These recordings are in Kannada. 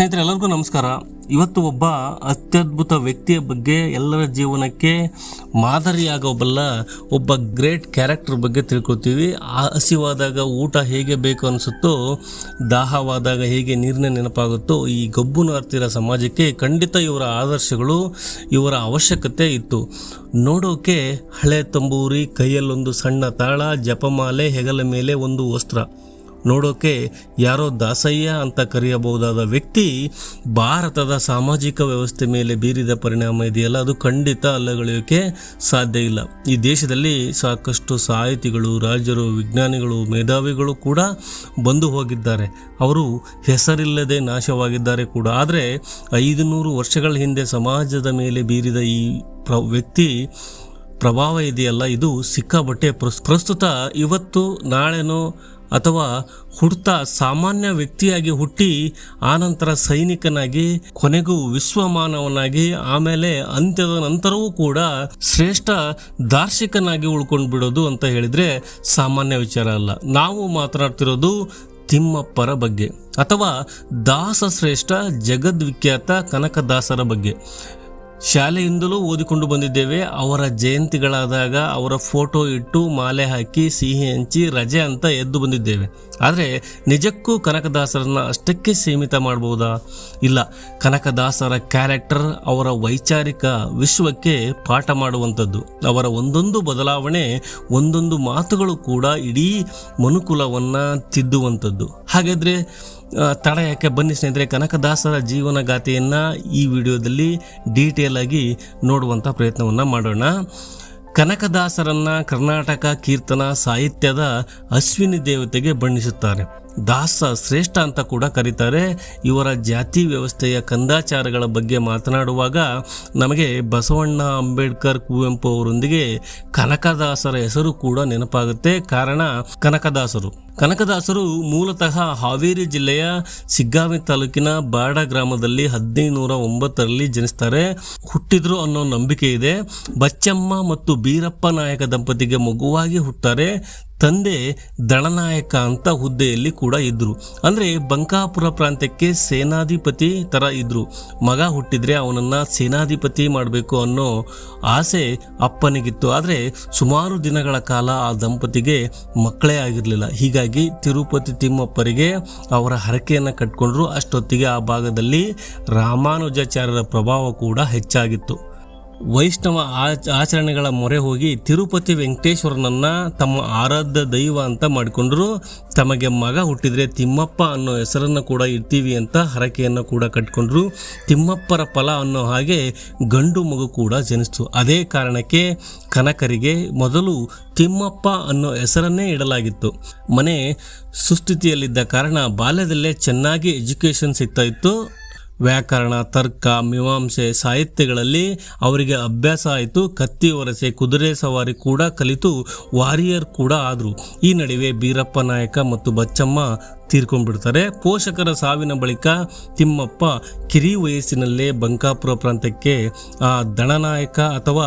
ಸ್ನೇಹಿತರೆ, ಎಲ್ಲರಿಗೂ ನಮಸ್ಕಾರ. ಇವತ್ತು ಒಬ್ಬ ಅತ್ಯದ್ಭುತ ವ್ಯಕ್ತಿಯ ಬಗ್ಗೆ, ಎಲ್ಲರ ಜೀವನಕ್ಕೆ ಮಾದರಿಯಾಗಬಲ್ಲ ಒಬ್ಬ ಗ್ರೇಟ್ ಕ್ಯಾರೆಕ್ಟರ್ ಬಗ್ಗೆ ತಿಳ್ಕೊತೀವಿ. ಹಸಿವಾದಾಗ ಊಟ ಹೇಗೆ ಬೇಕು ಅನಿಸುತ್ತೋ, ದಾಹವಾದಾಗ ಹೇಗೆ ನೀರಿನ ನೆನಪಾಗುತ್ತೋ, ಈ ಗಬ್ಬುನ ನಾರ್ತಿರ ಸಮಾಜಕ್ಕೆ ಖಂಡಿತ ಇವರ ಆದರ್ಶಗಳು, ಇವರ ಅವಶ್ಯಕತೆ ಇತ್ತು. ನೋಡೋಕೆ ಹಳೆ ತಂಬೂರಿ, ಕೈಯಲ್ಲೊಂದು ಸಣ್ಣ ತಾಳ, ಜಪಮಾಲೆ, ಹೆಗಲ ಮೇಲೆ ಒಂದು ವಸ್ತ್ರ. ನೋಡೋಕೆ ಯಾರೋ ದಾಸಯ್ಯ ಅಂತ ಕರೆಯಬಹುದಾದ ವ್ಯಕ್ತಿ ಭಾರತದ ಸಾಮಾಜಿಕ ವ್ಯವಸ್ಥೆ ಮೇಲೆ ಬೀರಿದ ಪರಿಣಾಮ ಇದೆಯಲ್ಲ, ಅದು ಖಂಡಿತ ಅಲ್ಲಗಳೆಯೋಕೆ ಸಾಧ್ಯ ಇಲ್ಲ. ಈ ದೇಶದಲ್ಲಿ ಸಾಕಷ್ಟು ಸಾಹಿತಿಗಳು, ರಾಜರು, ವಿಜ್ಞಾನಿಗಳು, ಮೇಧಾವಿಗಳು ಕೂಡ ಬಂದು ಹೋಗಿದ್ದಾರೆ. ಅವರು ಹೆಸರಿಲ್ಲದೆ ನಾಶವಾಗಿದ್ದಾರೆ ಕೂಡ. ಆದರೆ ಐದು ನೂರು ವರ್ಷಗಳ ಹಿಂದೆ ಸಮಾಜದ ಮೇಲೆ ಬೀರಿದ ಈ ಪ್ರ, ವ್ಯಕ್ತಿ ಪ್ರಭಾವ ಇದೆಯಲ್ಲ, ಇದು ಸಿಕ್ಕಾಬಟ್ಟೆ ಪ್ರಸ್- ಪ್ರಸ್ತುತ ಇವತ್ತು ನಾಳೆನೋ ಅಥವಾ ಹುಡ್ತಾ ಸಾಮಾನ್ಯ ವ್ಯಕ್ತಿಯಾಗಿ ಹುಟ್ಟಿ ಆನಂತರ ಸೈನಿಕನಾಗಿ, ಕೊನೆಗೂ ವಿಶ್ವಮಾನವನಾಗಿ, ಆಮೇಲೆ ಅಂತ್ಯದ ನಂತರವೂ ಕೂಡ ಶ್ರೇಷ್ಠ ದಾರ್ಶಿಕನಾಗಿ ಉಳ್ಕೊಂಡು ಬಿಡೋದು ಅಂತ ಹೇಳಿದ್ರೆ ಸಾಮಾನ್ಯ ವಿಚಾರ ಅಲ್ಲ. ನಾವು ಮಾತನಾಡ್ತಿರೋದು ತಿಮ್ಮಪ್ಪರ ಬಗ್ಗೆ ಅಥವಾ ದಾಸ ಶ್ರೇಷ್ಠ ಜಗದ್ವಿಖ್ಯಾತ ಕನಕದಾಸರ ಬಗ್ಗೆ. ಶಾಲೆಯಿಂದಲೂ ಓದಿಕೊಂಡು ಬಂದಿದ್ದೇವೆ. ಅವರ ಜಯಂತಿಗಳಾದಾಗ ಅವರ ಫೋಟೋ ಇಟ್ಟು ಮಾಲೆ ಹಾಕಿ, ಸಿಹಿ ಹಂಚಿ, ರಜೆ ಅಂತ ಎದ್ದು ಬಂದಿದ್ದೇವೆ. ಆದರೆ ನಿಜಕ್ಕೂ ಕನಕದಾಸರನ್ನ ಅಷ್ಟಕ್ಕೆ ಸೀಮಿತ ಮಾಡ್ಬೋದಾ? ಇಲ್ಲ. ಕನಕದಾಸರ ಕ್ಯಾರೆಕ್ಟರ್ ಅವರ ವೈಚಾರಿಕ ವಿಶ್ವಕ್ಕೆ ಪಾಠ ಮಾಡುವಂಥದ್ದು. ಅವರ ಒಂದೊಂದು ಬದಲಾವಣೆ, ಒಂದೊಂದು ಮಾತುಗಳು ಕೂಡ ಇಡೀ ಮನುಕುಲವನ್ನು ತಿದ್ದುವಂಥದ್ದು. ಹಾಗಾದರೆ ತಡ ಯಾಕೆ ಬನ್ನಿ ಸ್ನೇಹಿತರೆ, ಕನಕದಾಸರ ಜೀವನ ಗಾಥೆಯನ್ನು ಈ ವಿಡಿಯೋದಲ್ಲಿ ಡೀಟೇಲ್ ಆಗಿ ನೋಡುವಂಥ ಪ್ರಯತ್ನವನ್ನು ಮಾಡೋಣ. ಕನಕದಾಸರನ್ನು ಕರ್ನಾಟಕ ಕೀರ್ತನ ಸಾಹಿತ್ಯದ ಅಶ್ವಿನಿ ದೇವತೆಗೆ ಬಣ್ಣಿಸುತ್ತಾರೆ. ದಾಸ ಶ್ರೇಷ್ಠ ಅಂತ ಕೂಡ ಕರೀತಾರೆ. ಇವರ ಜಾತಿ ವ್ಯವಸ್ಥೆಯ ಕಂದಾಚಾರಗಳ ಬಗ್ಗೆ ಮಾತನಾಡುವಾಗ ನಮಗೆ ಬಸವಣ್ಣ ಅಂಬೇಡ್ಕರ್ ಕುವೆಂಪು ಅವರೊಂದಿಗೆ ಕನಕದಾಸರ ಹೆಸರು ಕೂಡ ನೆನಪಾಗುತ್ತೆ. ಕಾರಣ, ಕನಕದಾಸರು. ಕನಕದಾಸರು ಮೂಲತಃ ಹಾವೇರಿ ಜಿಲ್ಲೆಯ ಸಿಗ್ಗಾವಿ ತಾಲೂಕಿನ ಬಾಡ ಗ್ರಾಮದಲ್ಲಿ ಹದಿನೈದುನೂರ ಒಂಬತ್ತರಲ್ಲಿ ಜನಿಸ್ತಾರೆ. ಹುಟ್ಟಿದ್ರು ಅನ್ನೋ ನಂಬಿಕೆ ಇದೆ. ಬಚ್ಚಮ್ಮ ಮತ್ತು ಬೀರಪ್ಪ ನಾಯಕ ದಂಪತಿಗೆ ಮಗುವಾಗಿ ಹುಟ್ತಾರೆ. ತಂದೆ ದಳನಾಯಕ ಅಂತ ಹುದ್ದೆಯಲ್ಲಿ ಕೂಡ ಇದ್ದರು ಅಂದ್ರೆ ಬಂಕಾಪುರ ಪ್ರಾಂತ್ಯಕ್ಕೆ ಸೇನಾಧಿಪತಿ ತರ ಇದ್ದರು ಮಗ ಹುಟ್ಟಿದ್ರೆ ಅವನನ್ನ ಸೇನಾಧಿಪತಿ ಮಾಡಬೇಕು ಅನ್ನೋ ಆಸೆ ಅಪ್ಪನಿಗಿತ್ತು. ಆದರೆ ಸುಮಾರು ದಿನಗಳ ಕಾಲ ಆ ದಂಪತಿಗೆ ಮಕ್ಕಳೇ ಆಗಿರಲಿಲ್ಲ. ಹೀಗಾಗಿ ತಿರುಪತಿ ತಿಮ್ಮಪ್ಪರಿಗೆ ಅವರ ಹರಕೆಯನ್ನು ಕಟ್ಕೊಂಡ್ರು. ಅಷ್ಟೊತ್ತಿಗೆ ಆ ಭಾಗದಲ್ಲಿ ರಾಮಾನುಜಾಚಾರ್ಯರ ಪ್ರಭಾವ ಕೂಡ ಹೆಚ್ಚಾಗಿತ್ತು. ವೈಷ್ಣವ ಆಚ, ಆಚರಣೆಗಳ ಮೊರೆ ಹೋಗಿ ತಿರುಪತಿ ವೆಂಕಟೇಶ್ವರನನ್ನ ತಮ್ಮ ಆರಾಧ್ಯ ದೈವ ಅಂತ ಮಾಡಿಕೊಂಡ್ರು. ತಮಗೆ ಮಗ ಹುಟ್ಟಿದ್ರೆ ತಿಮ್ಮಪ್ಪ ಅನ್ನೋ ಹೆಸರನ್ನು ಕೂಡ ಇಡ್ತೀವಿ ಅಂತ ಹರಕೆಯನ್ನು ಕೂಡ ಕಟ್ಕೊಂಡ್ರು. ತಿಮ್ಮಪ್ಪರ ಫಲ ಅನ್ನೋ ಹಾಗೆ ಗಂಡು ಮಗು ಕೂಡ ಜನಿಸ್ತು. ಅದೇ ಕಾರಣಕ್ಕೆ ಕನಕರಿಗೆ ಮೊದಲು ತಿಮ್ಮಪ್ಪ ಅನ್ನೋ ಹೆಸರನ್ನೇ ಇಡಲಾಗಿತ್ತು. ಮನೆ ಸುಸ್ಥಿತಿಯಲ್ಲಿದ್ದ ಕಾರಣ ಬಾಲ್ಯದಲ್ಲೇ ಚೆನ್ನಾಗಿ ಎಜುಕೇಷನ್ ಸಿಗ್ತಾ ಇತ್ತು. ವ್ಯಾಕರಣ, ತರ್ಕ, ಮೀಮಾಂಸೆ ಸಾಹಿತ್ಯಗಳಲ್ಲಿ ಅವರಿಗೆ ಅಭ್ಯಾಸ ಆಯಿತು. ಕತ್ತಿ ಒರಸೆ ಕುದುರೆ ಸವಾರಿ ಕೂಡ ಕಲಿತು ವಾರಿಯರ್ ಕೂಡ ಆದರು. ಈ ನಡುವೆ ಬೀರಪ್ಪ ನಾಯಕ ಮತ್ತು ಬಚ್ಚಮ್ಮ ತೀರ್ಕೊಂಡ್ಬಿಡ್ತಾರೆ. ಪೋಷಕರ ಸಾವಿನ ಬಳಿಕ ತಿಮ್ಮಪ್ಪ ಕಿರಿ ವಯಸ್ಸಿನಲ್ಲೇ ಬಂಕಾಪುರ ಪ್ರಾಂತ್ಯಕ್ಕೆ ಆ ದಣನಾಯಕ ಅಥವಾ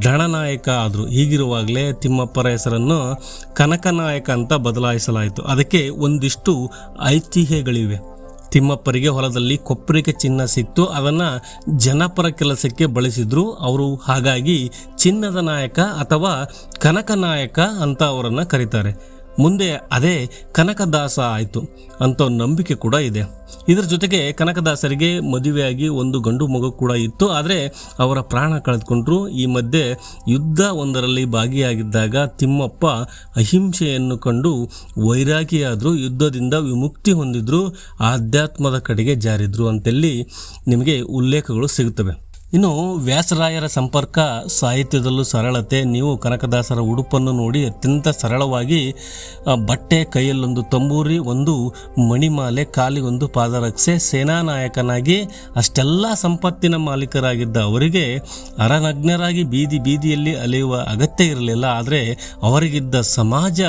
ಡಣನಾಯಕ ಆದರು. ಹೀಗಿರುವಾಗಲೇ ತಿಮ್ಮಪ್ಪರ ಹೆಸರನ್ನು ಕನಕನಾಯಕ ಅಂತ ಬದಲಾಯಿಸಲಾಯಿತು. ಅದಕ್ಕೆ ಒಂದಿಷ್ಟು ಐತಿಹ್ಯಗಳಿವೆ. ತಿಮ್ಮಪ್ಪರಿಗೆ ಹೊಲದಲ್ಲಿ ಕೊಪ್ಪರಿಗೆ ಚಿನ್ನ ಸಿಕ್ತು. ಅದನ್ನು ಜನಪರ ಕೆಲಸಕ್ಕೆ ಬಳಸಿದ್ರು. ಅವರು ಹಾಗಾಗಿ ಚಿನ್ನದ ನಾಯಕ ಅಥವಾ ಕನಕ ನಾಯಕ ಅಂತ ಅವರನ್ನು ಕರೀತಾರೆ. ಮುಂದೆ ಅದೇ ಕನಕದಾಸ ಆಯಿತು ಅಂತ ನಂಬಿಕೆ ಕೂಡ ಇದೆ. ಇದರ ಜೊತೆಗೆ ಕನಕದಾಸರಿಗೆ ಮದುವೆಯಾಗಿ ಒಂದು ಗಂಡು ಮಗು ಕೂಡ ಇತ್ತು. ಆದರೆ ಅವರ ಪ್ರಾಣ ಕಳೆದುಕೊಂಡ್ರು. ಈ ಮಧ್ಯೆ ಯುದ್ಧ ಒಂದರಲ್ಲಿ ಭಾಗಿಯಾಗಿದ್ದಾಗ ತಿಮ್ಮಪ್ಪ ಅಹಿಂಸೆಯನ್ನು ಕಂಡು ವೈರಾಗಿಯಾದರು, ಯುದ್ಧದಿಂದ ವಿಮುಕ್ತಿ ಹೊಂದಿದ್ರು, ಆಧ್ಯಾತ್ಮದ ಕಡೆಗೆ ಜಾರಿದ್ರು ಅಂತೆಲ್ಲಿ ನಿಮಗೆ ಉಲ್ಲೇಖಗಳು ಸಿಗುತ್ತವೆ. ಇನ್ನು ವ್ಯಾಸರಾಯರ ಸಂಪರ್ಕ ಸಾಹಿತ್ಯದಲ್ಲೂ ಸರಳತೆ, ನೀವು ಕನಕದಾಸರ ಉಡುಪನ್ನು ನೋಡಿ ಅತ್ಯಂತ ಸರಳವಾಗಿ ಬಟ್ಟೆ ಕೈಯಲ್ಲೊಂದು ತಂಬೂರಿ, ಒಂದು ಮಣಿಮಾಲೆ ಕಾಲಿಗೊಂದು ಪಾದರಕ್ಷೆ, ಸೇನಾನಾಯಕನಾಗಿ ಅಷ್ಟೆಲ್ಲ ಸಂಪತ್ತಿನ ಮಾಲೀಕರಾಗಿದ್ದ ಅವರಿಗೆ ಅರನಗ್ನರಾಗಿ ಬೀದಿ ಬೀದಿಯಲ್ಲಿ ಅಲೆಯುವ ಅಗತ್ಯ ಇರಲಿಲ್ಲ. ಆದರೆ ಅವರಿಗಿದ್ದ ಸಮಾಜ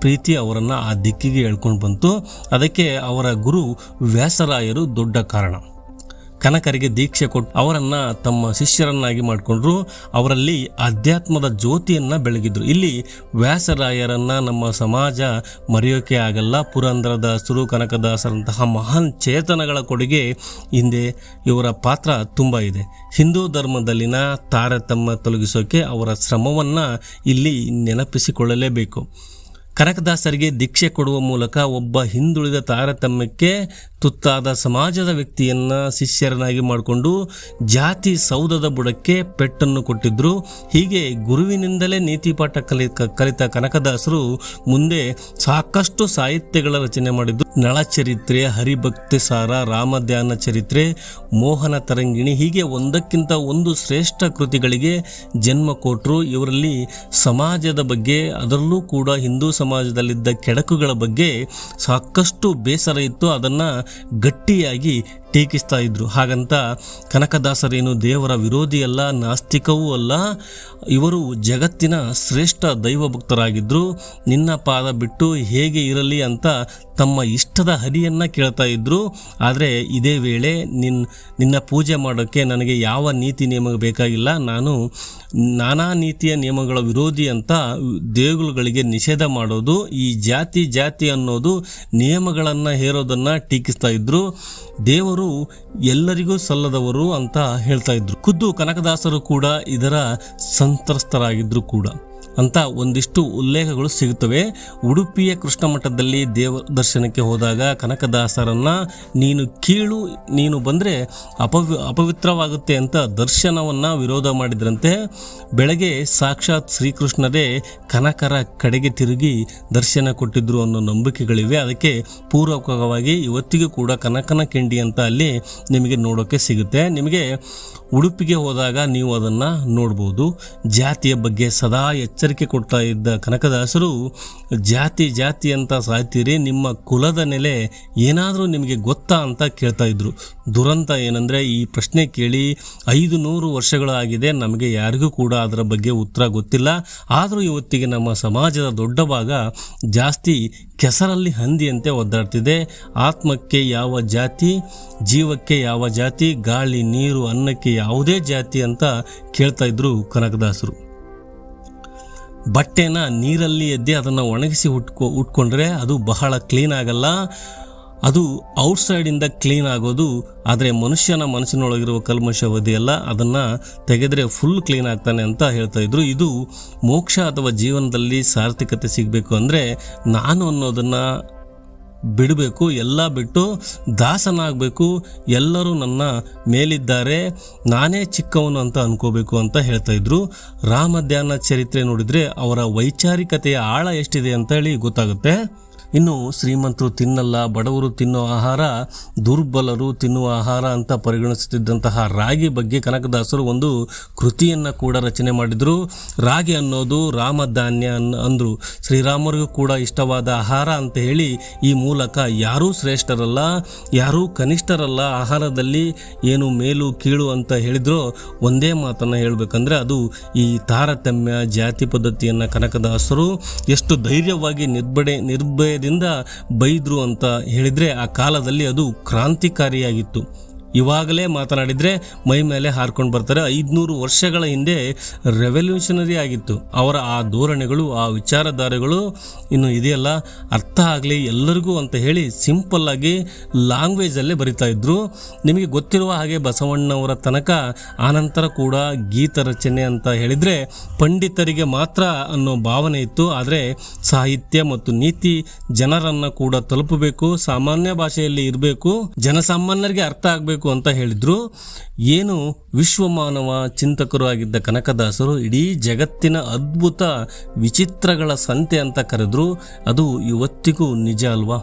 ಪ್ರೀತಿ ಅವರನ್ನು ಆ ದಿಕ್ಕಿಗೆ ಹೇಳ್ಕೊಂಡು ಬಂತು. ಅದಕ್ಕೆ ಅವರ ಗುರು ವ್ಯಾಸರಾಯರು ದೊಡ್ಡ ಕಾರಣ. ಕನಕರಿಗೆ ದೀಕ್ಷೆ ಕೊಟ್ಟು ಅವರನ್ನ ತಮ್ಮ ಶಿಷ್ಯರನ್ನಾಗಿ ಮಾಡಿಕೊಂಡ್ರು. ಅವರಲ್ಲಿ ಅಧ್ಯಾತ್ಮದ ಜ್ಯೋತಿಯನ್ನ ಬೆಳಗಿದ್ರು. ಇಲ್ಲಿ ವ್ಯಾಸರಾಯರನ್ನ ನಮ್ಮ ಸಮಾಜ ಮರೆಯೋಕೆ ಆಗಲ್ಲ. ಪುರಂದರದಾಸರು ಕನಕದಾಸರಂತಹ ಮಹಾನ್ ಚೇತನಗಳ ಕೊಡುಗೆ ಹಿಂದೆ ಇವರ ಪಾತ್ರ ತುಂಬ ಇದೆ. ಹಿಂದೂ ಧರ್ಮದಲ್ಲಿನ ತಾರತಮ್ಯ ತೊಲಗಿಸೋಕೆ ಅವರ ಶ್ರಮವನ್ನ ಇಲ್ಲಿ ನೆನಪಿಸಿಕೊಳ್ಳಲೇಬೇಕು. ಕನಕದಾಸರಿಗೆ ದೀಕ್ಷೆ ಕೊಡುವ ಮೂಲಕ ಒಬ್ಬ ಹಿಂದುಳಿದ ತಾರತಮ್ಯಕ್ಕೆ ತುತ್ತಾದ ಸಮಾಜದ ವ್ಯಕ್ತಿಯನ್ನ ಶಿಷ್ಯರನ್ನಾಗಿ ಮಾಡಿಕೊಂಡು ಜಾತಿ ಸೌಧದ ಬುಡಕ್ಕೆ ಪೆಟ್ಟನ್ನು ಕೊಟ್ಟಿದ್ರು. ಹೀಗೆ ಗುರುವಿನಿಂದಲೇ ನೀತಿ ಪಾಠ ಕಲಿ ಕಲಿತ ಕನಕದಾಸರು ಮುಂದೆ ಸಾಕಷ್ಟು ಸಾಹಿತ್ಯಗಳ ರಚನೆ ಮಾಡಿದ್ರು. ನಳಚರಿತ್ರೆ ಹರಿಭಕ್ತಿ ಸಾರ ರಾಮಧ್ಯಾನ ಚರಿತ್ರೆ, ಮೋಹನ ತರಂಗಿಣಿ ಹೀಗೆ ಒಂದಕ್ಕಿಂತ ಒಂದು ಶ್ರೇಷ್ಠ ಕೃತಿಗಳಿಗೆ ಜನ್ಮ ಕೊಟ್ಟರು ಇವರಲ್ಲಿ ಸಮಾಜದ ಬಗ್ಗೆ, ಅದರಲ್ಲೂ ಕೂಡ ಹಿಂದೂ ಸಮಾಜದಲ್ಲಿದ್ದ ಕೆಡಕುಗಳ ಬಗ್ಗೆ ಸಾಕಷ್ಟು ಬೇಸರ ಇತ್ತು. ಅದನ್ನು ಗಟ್ಟಿಯಾಗಿ ಟೀಕಿಸ್ತಾ ಇದ್ರು. ಹಾಗಂತ ಕನಕದಾಸರೇನು ದೇವರ ವಿರೋಧಿ ಅಲ್ಲ ನಾಸ್ತಿಕವೂ ಅಲ್ಲ, ಇವರು ಜಗತ್ತಿನ ಶ್ರೇಷ್ಠ ದೈವ ಭಕ್ತರಾಗಿದ್ದರು ನಿನ್ನ ಪಾದ ಬಿಟ್ಟು ಹೇಗೆ ಇರಲಿ ಅಂತ ತಮ್ಮ ಇಷ್ಟದ ಹರಿಯನ್ನು ಕೇಳ್ತಾ ಇದ್ದರು ಆದರೆ ಇದೇ ವೇಳೆ ನಿನ್ನ ನಿನ್ನ ಪೂಜೆ ಮಾಡೋಕ್ಕೆ ನನಗೆ ಯಾವ ನೀತಿ ನಿಯಮ ಬೇಕಾಗಿಲ್ಲ. ನಾನು ನಾನಾ ನೀತಿಯ ನಿಯಮಗಳ ವಿರೋಧಿ ಅಂತ ದೇಗುಲಗಳಿಗೆ ನಿಷೇಧ ಮಾಡೋದು, ಈ ಜಾತಿ ಜಾತಿ ಅನ್ನೋದು ನಿಯಮಗಳನ್ನು ಹೇರೋದನ್ನು ಟೀಕಿಸ್ತಾ ಇದ್ರು ದೇವರು ಎಲ್ಲರಿಗೂ ಸಲ್ಲದವರು ಅಂತ ಹೇಳ್ತಾ ಇದ್ರು. ಖುದ್ದು ಕನಕದಾಸರು ಕೂಡ ಇದರ ಸಂತ್ರಸ್ತರಾಗಿದ್ರು ಕೂಡ. ಅಂತ ಒಂದಿಷ್ಟು ಉಲ್ಲೇಖಗಳು ಸಿಗುತ್ತವೆ. ಉಡುಪಿಯ ಕೃಷ್ಣ ಮಠದಲ್ಲಿ ದೇವ ದರ್ಶನಕ್ಕೆ ಹೋದಾಗ ಕನಕದಾಸರನ್ನು, ನೀನು ಕೀಳು, ನೀನು ಬಂದರೆ ಅಪವಿ, ಅಪವಿತ್ರವಾಗುತ್ತೆ ಅಂತ ದರ್ಶನವನ್ನು ವಿರೋಧ ಮಾಡಿದ್ರಂತೆ. ಬೆಳಗ್ಗೆ ಸಾಕ್ಷಾತ್ ಶ್ರೀಕೃಷ್ಣರೇ ಕನಕರ ಕಡೆಗೆ ತಿರುಗಿ ದರ್ಶನ ಕೊಟ್ಟಿದ್ರು ಅನ್ನೋ ನಂಬಿಕೆಗಳಿವೆ. ಅದಕ್ಕೆ ಪೂರ್ವಕವಾಗಿ ಇವತ್ತಿಗೂ ಕೂಡ ಕನಕನ ಕಿಂಡಿ ಅಂತ ಅಲ್ಲಿ ನಿಮಗೆ ನೋಡೋಕ್ಕೆ ಸಿಗುತ್ತೆ. ನಿಮಗೆ ಉಡುಪಿಗೆ ಹೋದಾಗ ನೀವು ಅದನ್ನು ನೋಡ್ಬೋದು. ಜಾತಿಯ ಬಗ್ಗೆ ಸದಾ ಎಚ್ಚರಿಕೆ ಕೊಡ್ತಾ ಇದ್ದ ಕನಕದಾಸರು, ಜಾತಿ ಜಾತಿ ಅಂತ ಸಾಯ್ತೀರಿ, ನಿಮ್ಮ ಕುಲದ ನೆಲೆ ಏನಾದರೂ ನಿಮಗೆ ಗೊತ್ತಾ ಅಂತ ಕೇಳ್ತಾ ಇದ್ರು. ದುರಂತ ಏನಂದರೆ ಈ ಪ್ರಶ್ನೆ ಕೇಳಿ ಐದು ನೂರು ವರ್ಷಗಳಾಗಿದೆ, ನಮಗೆ ಯಾರಿಗೂ ಕೂಡ ಅದರ ಬಗ್ಗೆ ಉತ್ತರ ಗೊತ್ತಿಲ್ಲ. ಆದರೂ ಇವತ್ತಿಗೆ ನಮ್ಮ ಸಮಾಜದ ದೊಡ್ಡ ಭಾಗ ಜಾಸ್ತಿ ಕೆಸರಲ್ಲಿ ಹಂದಿಯಂತೆ ಒದ್ದಾಡ್ತಿದೆ. ಆತ್ಮಕ್ಕೆ ಯಾವ ಜಾತಿ, ಜೀವಕ್ಕೆ ಯಾವ ಜಾತಿ, ಗಾಳಿ, ನೀರು, ಅನ್ನಕ್ಕೆ ಯಾವುದೇ ಜಾತಿ ಅಂತ ಕೇಳ್ತಾ ಇದ್ರು ಕನಕದಾಸರು. ಬಟ್ಟೆನ ನೀರಲ್ಲಿ ಎದ್ದಿ ಅದನ್ನು ಒಣಗಿಸಿ ಉಟ್ಕೊ, ಉಟ್ಕೊಂಡ್ರೆ ಅದು ಬಹಳ ಕ್ಲೀನ್ ಆಗಲ್ಲ. ಅದು ಔಟ್ಸೈಡಿಂದ ಕ್ಲೀನ್ ಆಗೋದು, ಆದರೆ ಮನುಷ್ಯನ ಮನಸ್ಸಿನೊಳಗಿರುವ ಕಲ್ಮಶವಧಿಯಲ್ಲ ಅದನ್ನು ತೆಗೆದರೆ ಫುಲ್ ಕ್ಲೀನ್ ಆಗ್ತಾನೆ ಅಂತ ಹೇಳ್ತಾ ಇದ್ರು. ಇದು ಮೋಕ್ಷ ಅಥವಾ ಜೀವನದಲ್ಲಿ ಸಾರ್ಥಕತೆ ಸಿಗಬೇಕು ಅಂದರೆ ನಾನು ಅನ್ನೋದನ್ನು ಬಿಡಬೇಕು, ಎಲ್ಲ ಬಿಟ್ಟು ದಾಸನಾಗಬೇಕು, ಎಲ್ಲರೂ ನನ್ನ ಮೇಲಿದ್ದಾರೆ, ನಾನೇ ಚಿಕ್ಕವನು ಅಂತ ಅನ್ಕೋಬೇಕು ಅಂತ ಹೇಳ್ತಾ ಇದ್ರು. ರಾಮಧ್ಯಾನ ಚರಿತ್ರೆ ನೋಡಿದ್ರೆ ಅವರ ವೈಚಾರಿಕತೆಯ ಆಳ ಎಷ್ಟಿದೆ ಅಂತ ಹೇಳಿ ಗೊತ್ತಾಗುತ್ತೆ. ಇನ್ನು ಶ್ರೀಮಂತರು ತಿನ್ನಲ್ಲ, ಬಡವರು ತಿನ್ನೋ ಆಹಾರ, ದುರ್ಬಲರು ತಿನ್ನುವ ಆಹಾರ ಅಂತ ಪರಿಗಣಿಸುತ್ತಿದ್ದಂತಹ ರಾಗಿ ಬಗ್ಗೆ ಕನಕದಾಸರು ಒಂದು ಕೃತಿಯನ್ನು ಕೂಡ ರಚನೆ ಮಾಡಿದರು. ರಾಗಿ ಅನ್ನೋದು ರಾಮಧಾನ್ಯ ಅಂದರು. ಶ್ರೀರಾಮರಿಗೂ ಕೂಡ ಇಷ್ಟವಾದ ಆಹಾರ ಅಂತ ಹೇಳಿ ಈ ಮೂಲಕ ಯಾರೂ ಶ್ರೇಷ್ಠರಲ್ಲ, ಯಾರೂ ಕನಿಷ್ಠರಲ್ಲ ಆಹಾರದಲ್ಲಿ ಏನು ಮೇಲು ಕೀಳು ಅಂತ ಹೇಳಿದ್ರೋ ಒಂದೇ ಮಾತನ್ನು ಹೇಳಬೇಕಂದ್ರೆ ಅದು ಈ ತಾರತಮ್ಯ ಜಾತಿ ಪದ್ಧತಿಯನ್ನು ಕನಕದಾಸರು ಎಷ್ಟು ಧೈರ್ಯವಾಗಿ ನಿರ್ಬಡೆ ನಿರ್ಭಯದಿಂದ ಬೈದ್ರು ಅಂತ ಹೇಳಿದರೆ ಆ ಕಾಲದಲ್ಲಿ ಅದು ಕ್ರಾಂತಿಕಾರಿಯಾಗಿತ್ತು. ಇವಾಗಲೇ ಮಾತನಾಡಿದರೆ ಮೈ ಮೇಲೆ ಹಾರ್ಕೊಂಡು ಬರ್ತಾರೆ. ಐದುನೂರು ವರ್ಷಗಳ ಹಿಂದೆ ರೆವಲ್ಯೂಷನರಿ ಆಗಿತ್ತು. ಅವರ ಆ ಧೋರಣೆಗಳು, ಆ ವಿಚಾರಧಾರೆಗಳು ಇನ್ನು ಇದೆಯಲ್ಲ, ಅರ್ಥ ಆಗಲಿ ಎಲ್ಲರಿಗೂ ಅಂತ ಹೇಳಿ ಸಿಂಪಲ್ ಆಗಿ ಲ್ಯಾಂಗ್ವೇಜಲ್ಲೇ ಬರಿತಾ ಇದ್ದರು ನಿಮಗೆ ಗೊತ್ತಿರುವ ಹಾಗೆ ಬಸವಣ್ಣವರ ತನಕ ಆನಂತರ ಕೂಡ ಗೀತ ರಚನೆ ಅಂತ ಹೇಳಿದರೆ ಪಂಡಿತರಿಗೆ ಮಾತ್ರ ಅನ್ನೋ ಭಾವನೆ ಇತ್ತು. ಆದರೆ ಸಾಹಿತ್ಯ ಮತ್ತು ನೀತಿ ಜನರನ್ನ ಕೂಡ ತಲುಪಬೇಕು, ಸಾಮಾನ್ಯ ಭಾಷೆಯಲ್ಲಿ ಇರಬೇಕು, ಜನಸಾಮಾನ್ಯರಿಗೆ ಅರ್ಥ ಆಗಬೇಕು ಅಂತ ಹೇಳಿದ್ರು. ಏನು ವಿಶ್ವಮಾನವ ಚಿಂತಕರು ಆಗಿದ್ದ ಕನಕದಾಸರು ಇಡೀ ಜಗತ್ತಿನ ಅದ್ಭುತ ವಿಚಿತ್ರಗಳ ಸಂತೆ ಅಂತ ಕರೆದ್ರು. ಅದು ಇವತ್ತಿಗೂ ನಿಜ ಅಲ್ವಾ?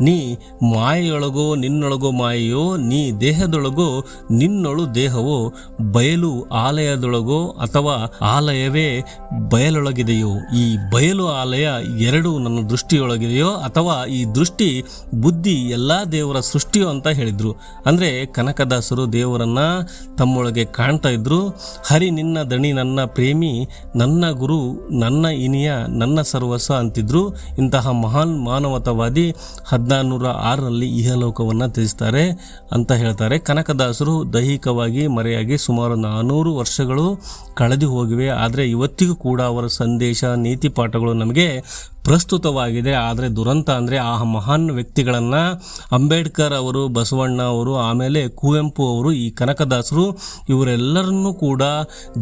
ನೀ ಮಾಯೆಯೊಳಗೋ ನಿನ್ನೊಳಗೋ ಮಾಯೆಯೋ, ನೀ ದೇಹದೊಳಗೋ ನಿನ್ನೊಳು ದೇಹವೋ, ಬಯಲು ಆಲಯದೊಳಗೋ ಅಥವಾ ಆಲಯವೇ ಬಯಲೊಳಗಿದೆಯೋ, ಈ ಬಯಲು ಆಲಯ ಎರಡು ನನ್ನ ದೃಷ್ಟಿಯೊಳಗಿದೆಯೋ ಅಥವಾ ಈ ದೃಷ್ಟಿ ಬುದ್ಧಿ ಎಲ್ಲ ದೇವರ ಸೃಷ್ಟಿಯೋ ಅಂತ ಹೇಳಿದರು. ಅಂದರೆ ಕನಕದಾಸರು ದೇವರನ್ನು ತಮ್ಮೊಳಗೆ ಕಾಣ್ತಾ ಇದ್ದರು ಹರಿ ನಿನ್ನ, ದಣಿ ನನ್ನ, ಪ್ರೇಮಿ ನನ್ನ ಗುರು, ನನ್ನ ಇನಿಯ, ನನ್ನ ಸರ್ವಸ್ವ ಅಂತಿದ್ರು. ಇಂತಹ ಮಹಾನ್ ಮಾನವತಾವಾದಿ ಹದಿನಾರುನೂರ ಆರರಲ್ಲಿ ಇಹಲೋಕವನ್ನು ತಿಳಿಸ್ತಾರೆ ಅಂತ ಹೇಳ್ತಾರೆ. ಕನಕದಾಸರು ದೈಹಿಕವಾಗಿ ಮರೆಯಾಗಿ ಸುಮಾರು ನಾನ್ನೂರು ವರ್ಷಗಳು ಕಳೆದು ಹೋಗಿವೆ ಆದರೆ ಇವತ್ತಿಗೂ ಕೂಡ ಅವರ ಸಂದೇಶ, ನೀತಿ ಪಾಠಗಳು ನಮಗೆ ಪ್ರಸ್ತುತವಾಗಿದೆ. ಆದರೆ ದುರಂತ ಅಂದರೆ ಆ ಮಹಾನ್ ವ್ಯಕ್ತಿಗಳನ್ನು ಅಂಬೇಡ್ಕರ್ ಅವರು, ಬಸವಣ್ಣ ಅವರು, ಆಮೇಲೆ ಕುವೆಂಪು ಅವರು, ಈ ಕನಕದಾಸರು, ಇವರೆಲ್ಲರನ್ನೂ ಕೂಡ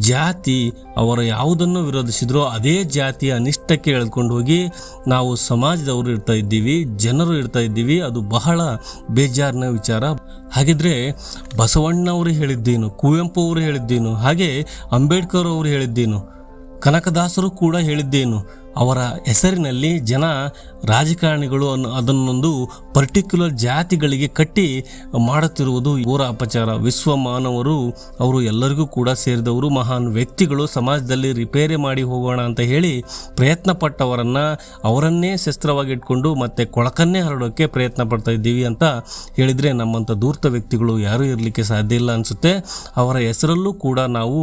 ಜಾತಿ, ಅವರ ಯಾವುದನ್ನು ವಿರೋಧಿಸಿದ್ರೋ ಅದೇ ಜಾತಿಯ ಅನಿಷ್ಟಕ್ಕೆ ಎಳೆದುಕೊಂಡು ಹೋಗಿ ನಾವು ಸಮಾಜದವರು ಇರ್ತಾ ಇದ್ದೀವಿ, ಜನರು ಇರ್ತಾ ಇದ್ದೀವಿ. ಅದು ಬಹಳ ಬೇಜಾರಿನ ವಿಚಾರ. ಹಾಗಿದ್ರೆ ಬಸವಣ್ಣ ಅವರು ಹೇಳಿದ್ದೇನು, ಕುವೆಂಪು ಅವರು ಹೇಳಿದ್ದೇನು, ಹಾಗೆ ಅಂಬೇಡ್ಕರ್ ಅವರು ಹೇಳಿದ್ದೇನು ಕನಕದಾಸರು ಕೂಡ ಹೇಳಿದ್ದೇನು? ಅವರ ಹೆಸರಿನಲ್ಲಿ ಜನ ರಾಜಕಾರಣಿಗಳು ಅನ್ನು ಅದನ್ನೊಂದು ಪರ್ಟಿಕ್ಯುಲರ್ ಜಾತಿಗಳಿಗೆ ಕಟ್ಟಿ ಮಾಡುತ್ತಿರುವುದು ಘೋರ ಅಪಚಾರ. ವಿಶ್ವ ಮಾನವರು ಅವರು ಎಲ್ಲರಿಗೂ ಕೂಡ ಸೇರಿದವರು ಮಹಾನ್ ವ್ಯಕ್ತಿಗಳು. ಸಮಾಜದಲ್ಲಿ ರಿಪೇರಿ ಮಾಡಿ ಹೋಗೋಣ ಅಂತ ಹೇಳಿ ಪ್ರಯತ್ನ ಪಟ್ಟವರನ್ನು ಅವರನ್ನೇ ಶಸ್ತ್ರವಾಗಿಟ್ಕೊಂಡು ಮತ್ತೆ ಕೊಳಕನ್ನೇ ಹರಡೋಕ್ಕೆ ಪ್ರಯತ್ನ ಪಡ್ತಾ ಇದ್ದೀವಿ ಅಂತ ಹೇಳಿದರೆ ನಮ್ಮಂಥ ದೂರ್ತ ವ್ಯಕ್ತಿಗಳು ಯಾರೂ ಇರಲಿಕ್ಕೆ ಸಾಧ್ಯ ಇಲ್ಲ ಅನಿಸುತ್ತೆ. ಅವರ ಹೆಸರಲ್ಲೂ ಕೂಡ ನಾವು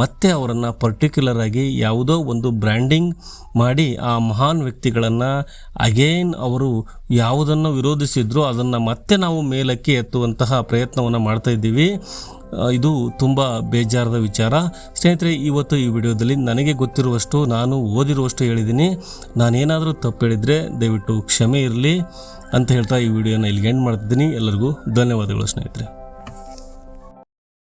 ಮತ್ತೆ ಅವರನ್ನು ಪರ್ಟಿಕ್ಯುಲರ್ ಆಗಿ ಯಾವುದೋ ಒಂದು ಬ್ರ್ಯಾಂಡಿಂಗ್ ಮಾಡಿ ಆ ಮಹಾನ್ ವ್ಯಕ್ತಿಗಳನ್ನು ಅಗೇನ್ ಅವರು ಯಾವುದನ್ನು ವಿರೋಧಿಸಿದ್ರು ಅದನ್ನು ಮತ್ತೆ ನಾವು ಮೇಲಕ್ಕೆ ಎತ್ತುವಂತಹ ಪ್ರಯತ್ನವನ್ನು ಮಾಡ್ತಾ ಇದ್ದೀವಿ. ಇದು ತುಂಬ ಬೇಜಾರದ ವಿಚಾರ. ಸ್ನೇಹಿತರೆ, ಇವತ್ತು ಈ ವಿಡಿಯೋದಲ್ಲಿ ನನಗೆ ಗೊತ್ತಿರುವಷ್ಟು, ನಾನು ಓದಿರುವಷ್ಟು ಹೇಳಿದ್ದೀನಿ. ನಾನೇನಾದರೂ ತಪ್ಪು ಹೇಳಿದರೆ ದಯವಿಟ್ಟು ಕ್ಷಮೆ ಇರಲಿ ಅಂತ ಹೇಳ್ತಾ ಈ ವಿಡಿಯೋನ ಇಲ್ಲಿಗೆ ಎಂಡ್ ಮಾಡ್ತಿದ್ದೀನಿ. ಎಲ್ಲರಿಗೂ ಧನ್ಯವಾದಗಳು ಸ್ನೇಹಿತರೆ.